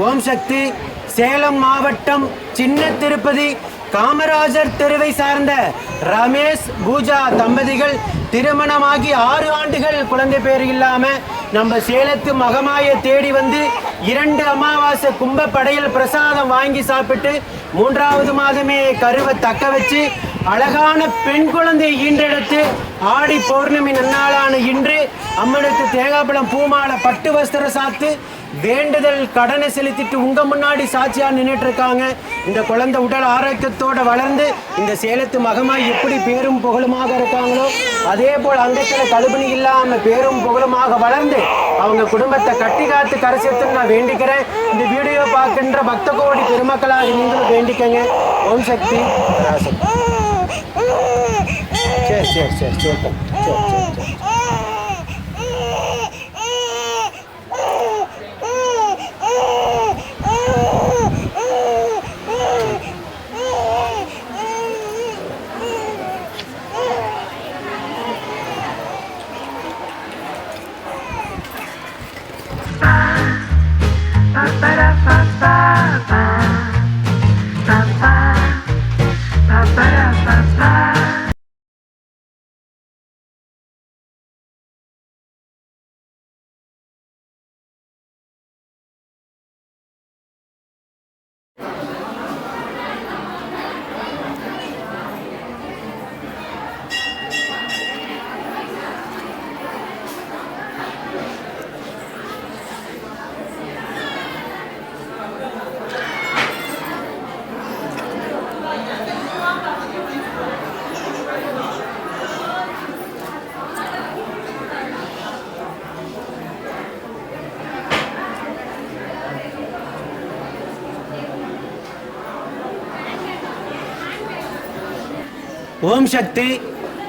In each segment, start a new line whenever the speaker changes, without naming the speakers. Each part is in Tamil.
ஓம் சக்தி சேலம் மாவட்டம் சின்ன திருப்பதி காமராஜர் தெருவை சார்ந்த ரமேஷ் பூஜா தம்பதிகள் திருமணமாகி ஆறு ஆண்டுகள் குழந்தை பேர் இல்லாம நம்ம சேலத்து மகமாயை தேடி வந்து இரண்டு அமாவாசை கும்ப படையில் பிரசாதம் வாங்கி சாப்பிட்டு மூன்றாவது மாதமே கருவை தக்க வச்சு அழகான பெண் குழந்தை ஈன்றெடுத்து ஆடி பௌர்ணமி நன்னாளான இன்று அம்மனுக்கு தேங்காய்பழம் பூமாலை பட்டு வஸ்திரம் சாத்து வேண்டுதல் கடனை செலுத்திட்டு உங்க முன்னாடி சாட்சியா நின்றுட்டு இருக்காங்க இந்த குழந்தை உடல் ஆரோக்கியத்தோட வளர்ந்து இந்த சேலத்து மகமாய் எப்படி பேரும் புகழுமாக இருக்காங்களோ அதே போல் அங்கத்தில் கழுபணி இல்லாம பேரும் புகழுமாக வளர்ந்து அவங்க குடும்பத்தை கட்டி காத்து கரை நான் வேண்டிக்கிறேன். இந்த வீடியோ பார்க்கின்ற பக்த கோடி பெருமக்களாக நீங்களும் வேண்டிக்கங்க. ஓம் சக்தி. சரி சரி சரி சரி சரி சரி. ஓம் சக்தி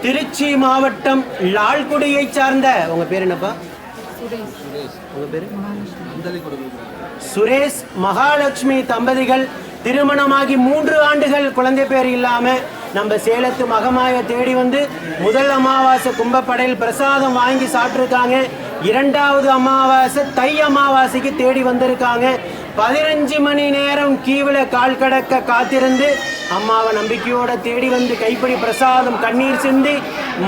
திருச்சி மாவட்டம் லால்குடியை சார்ந்த உங்க பேர் என்னப்பா? உங்க சுரேஷ் மகாலட்சுமி தம்பதிகள் திருமணமாகி மூன்று ஆண்டுகள் குழந்தை பேர் இல்லாம நம்ம சேலத்து மகமாய தேடி வந்து முதல் அமாவாசை கும்பப்படையில் பிரசாதம் வாங்கி சாப்பிட்ருக்காங்க இரண்டாவது அமாவாசை தை அமாவாசைக்கு தேடி வந்திருக்காங்க. பதினஞ்சு மணி நேரம் கீவில கால் கடக்க காத்திருந்து அம்மாவை நம்பிக்கையோட தேடி வந்து கைப்பிடி பிரசாதம் கண்ணீர் சிந்தி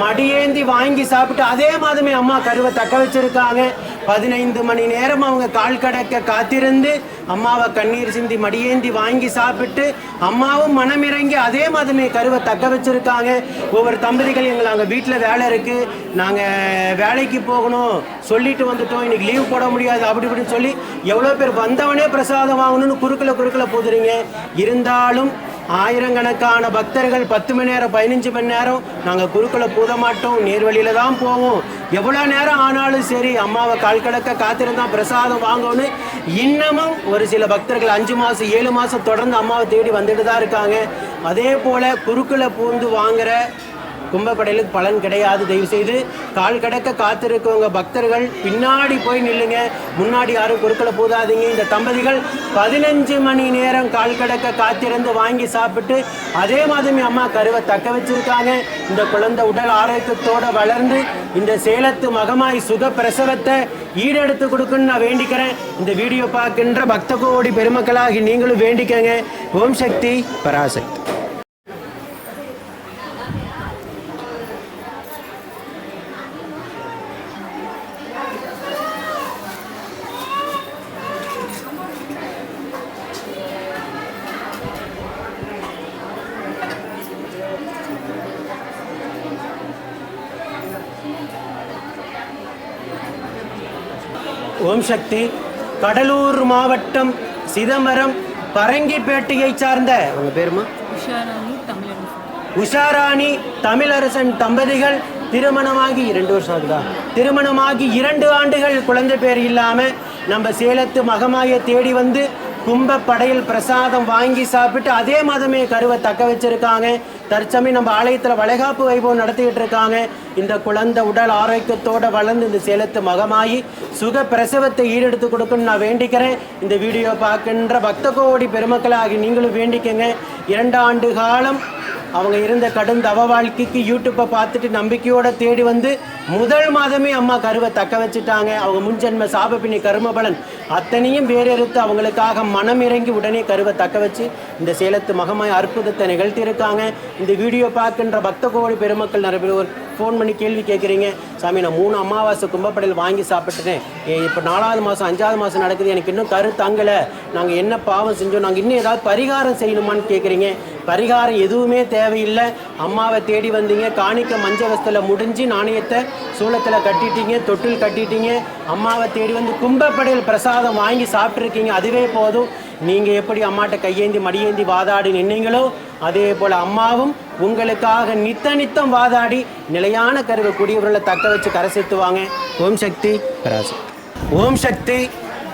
மடியேந்தி வாங்கி சாப்பிட்டு அதே மாதமே அம்மா கருவை தக்க வச்சிருக்காங்க. பதினைந்து மணி நேரம் அவங்க கால் கடக்க காத்திருந்து அம்மாவை கண்ணீர் சிந்தி மடியேந்தி வாங்கி சாப்பிட்டு அம்மாவும் மனமிறங்கி அதே மாதமே கருவை தக்க வச்சிருக்காங்க. ஒவ்வொரு தம்பதிகள் எங்களை அங்கே வீட்டில் வேலை இருக்கு. நாங்கள் வேலைக்கு போகணும். சொல்லிட்டு வந்துட்டோம். இன்னைக்கு லீவ் போட முடியாது. அப்படி இப்படின்னு சொல்லி எவ்வளோ பேர் வந்தவனே பிரசாதம் வாங்கணும்னு குறுக்கில் குறுக்கில் போதுறீங்க. இருந்தாலும் ஆயிரக்கணக்கான பக்தர்கள் பத்து மணி நேரம் பதினஞ்சு மணி நேரம் நாங்கள் குறுக்களை பூத மாட்டோம் நேர்வழியில் தான் போவோம். எவ்வளோ நேரம் ஆனாலும் சரி அம்மாவை கால் கடக்க காத்திருந்தான் பிரசாதம் வாங்கணும்னு இன்னமும் ஒரு சில பக்தர்கள் அஞ்சு மாதம் ஏழு மாதம் தொடர்ந்து அம்மாவை தேடி வந்துட்டு தான் இருக்காங்க. அதே போல் குறுக்களை பூந்து வாங்குற கும்பப்படையிலுக்கு பலன் கிடையாது. தயவு செய்து கால் கடக்க காத்திருக்கவங்க பக்தர்கள் பின்னாடி போய் நில்லுங்க. முன்னாடி யாரும் குறுக்களை போதாதீங்க. இந்த தம்பதிகள் பதினஞ்சு மணி நேரம் கால் கடக்க காத்திருந்து வாங்கி சாப்பிட்டு அதே மாதிரி அம்மா கருவை தக்க வச்சிருக்காங்க. இந்த குழந்தை உடல் ஆரோக்கியத்தோட வளர்ந்து இந்த சேலத்து மகமாய் சுக பிரசவத்தை ஈடெடுத்து கொடுக்குன்னு நான் வேண்டிக்கிறேன். இந்த வீடியோ பார்க்கின்ற பக்த கோடி பெருமக்களாகி நீங்களும் வேண்டிக்கங்க. ஓம் சக்தி பராசக்தி. ஓம் சக்தி. கடலூர் மாவட்டம் சிதம்பரம் பரங்கிப்பேட்டையை சார்ந்த உங்க பேருமா?
உஷாராணி தமிழரசன்.
உஷாராணி தமிழரசன் தம்பதிகள் திருமணமாகி இரண்டு வருஷம் ஆகுதா? திருமணமாகி இரண்டு ஆண்டுகள் குழந்தை பேர் இல்லாம நம்ம சேலத்து மகமாய தேடி வந்து கும்ப படையல் பிரசாதம் வாங்கி சாப்பிட்டு அதே மாதமே கருவை தக்க வச்சிருக்காங்க. தற்சமயம் நம்ம ஆலயத்தில் வளைகாப்பு வைபவம் நடத்திக்கிட்டு இருக்காங்க இந்த குழந்தை உடல் ஆரோக்கியத்தோடு வளர்ந்து இந்த சேலத்து மகமாகி சுக பிரசவத்தை ஈடெடுத்து கொடுக்கணும்னு நான் வேண்டிக்கிறேன். இந்த வீடியோ பார்க்கின்ற பக்த கோடி பெருமக்களாகி நீங்களும் வேண்டிக்கங்க. இரண்டு ஆண்டு காலம் அவங்க இருந்த கடும் தவ வாழ்க்கைக்கு யூடியூப்பை பார்த்துட்டு நம்பிக்கையோட தேடி வந்து முதல் மாதமே அம்மா கருவை தக்க வச்சுட்டாங்க. அவங்க முன்ஜென்ம சாபப்பினி கருமபலன் அத்தனையும் வேறெடுத்து அவங்களுக்காக மனம் இறங்கி உடனே கருவை தக்க வச்சு இந்த சேலத்து மகமாய் அற்புதத்தை நிகழ்த்தியிருக்காங்க. இந்த வீடியோ பார்க்கின்ற பக்த கோடி பெருமக்கள் நிறைய பேர் ஒரு ஃபோன் பண்ணி கேள்வி கேட்குறீங்க. சாமி நான் மூணு அமாவாசை கும்பப்படையில் வாங்கி சாப்பிட்டுட்டேன். இப்போ நாலாவது மாதம் அஞ்சாவது மாதம் நடக்குது. எனக்கு இன்னும் கரு தங்கலை. நாங்கள் என்ன பாவம் செஞ்சோம்? நாங்கள் இன்னும் ஏதாவது பரிகாரம் செய்யணுமான்னு கேட்குறீங்க. பரிகாரம் எதுவுமே தேவையில்லை. அம்மாவை தேடி வந்தீங்க. காணிக்க மஞ்ச வஸ்தில் முடிஞ்சு நாணயத்தை சூளத்தில் கட்டிட்டீங்க தொட்டில் கட்டிட்டீங்க. அம்மாவை தேடி வந்து கும்பப்படையில் பிரசாதம் வாங்கி சாப்பிட்ருக்கீங்க அதுவே போதும். நீங்கள் எப்படி அம்மாட்ட கையேந்தி மடியேந்தி வாதாடி நின்னீங்களோ அதே போல் அம்மாவும் உங்களுக்காக நித்த நித்தம் வாதாடி நிலையான கருவை குடியவர்களை தக்க வச்சு கரை சேர்த்துவாங்க ஓம் சக்தி பராசக்தி. ஓம் சக்தி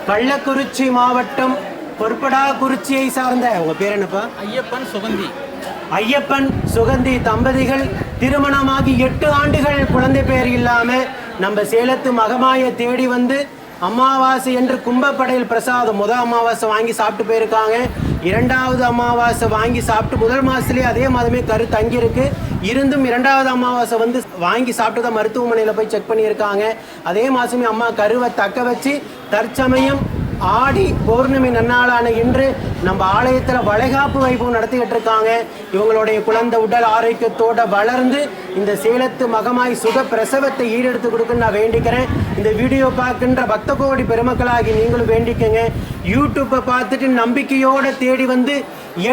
கள்ளக்குறிச்சி மாவட்டம் பொற்படா குறிச்சியை சார்ந்த உங்க பேர் என்னப்பா?
ஐயப்பன் சுகந்தி.
ஐயப்பன் சுகந்தி தம்பதிகள் திருமணமாகி எட்டு ஆண்டுகள் குழந்தை பேர் இல்லாம நம்ம சேலத்து மகமாய தேடி வந்து அமாவாசை என்று கும்பப்படையில் பிரசாதம். முதல் அமாவாசை வாங்கி சாப்பிட்டு போயிருக்காங்க. இரண்டாவது அமாவாசை வாங்கி சாப்பிட்டு முதல் மாதத்துலேயே அதே மாதமே கரு தங்கியிருக்கு. இருந்தும் இரண்டாவது அமாவாசை வந்து வாங்கி சாப்பிட்டு தான் மருத்துவமனையில் போய் செக் பண்ணியிருக்காங்க. அதே மாதமே அம்மா கருவை தக்க வச்சு தற்சமயம் ஆடி பௌர்ணமி நன்னாளான இன்று நம்ம ஆலயத்தில் வளைகாப்பு வைபவம் நடத்திக்கிட்டு இருக்காங்க. இவங்களுடைய குழந்தை உடல் ஆரோக்கியத்தோடு வளர்ந்து இந்த சேலத்து மகமாய் சுக பிரசவத்தை ஈடெடுத்து கொடுக்குன்னு நான் வேண்டிக்கிறேன். இந்த வீடியோ பார்க்கின்ற பக்த கோடி பெருமக்களாகி நீங்களும் வேண்டிக்கங்க. யூடியூப்பை பார்த்துட்டு நம்பிக்கையோடு தேடி வந்து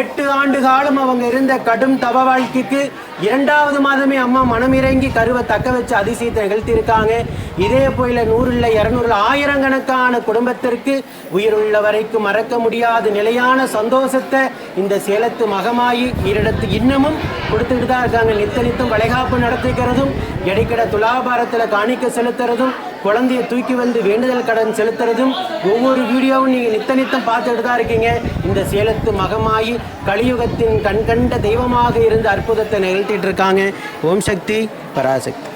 எட்டு ஆண்டு காலம் அவங்க இருந்த கடும் தவ வாழ்க்கைக்கு இரண்டாவது மாதமே அம்மா மனம் இறங்கி கருவை தக்க வச்சு அதிசயத்தை நிகழ்த்தியிருக்காங்க. இதே போல நூறுல இரநூறுல ஆயிரக்கணக்கான குடும்பத்திற்கு உயிர் உள்ள வரைக்கும் மறக்க முடியாத நிலையான சந்தோஷத்தை இந்த சேலத்து மகமாயி ஈரிடத்து இன்னமும் கொடுத்துட்டு தான் இருக்காங்க. நித்த நித்தம் வளைகாப்பு நடத்திக்கிறதும் இடைக்கிட துலாபாரத்தில் காணிக்க செலுத்துறதும் குழந்தைய தூக்கி வந்து வேண்டுதல் கடன் செலுத்துறதும் ஒவ்வொரு வீடியோவும் நீங்கள் நித்த நித்தம் பார்த்துட்டு தான் இருக்கீங்க. இந்த சேலத்து மகமாயி கலியுகத்தின் கண்கண்ட தெய்வமாக இருந்து அற்புதத்தை நிகழ்த்திட்டு இருக்காங்க. ஓம் சக்தி பராசக்தி.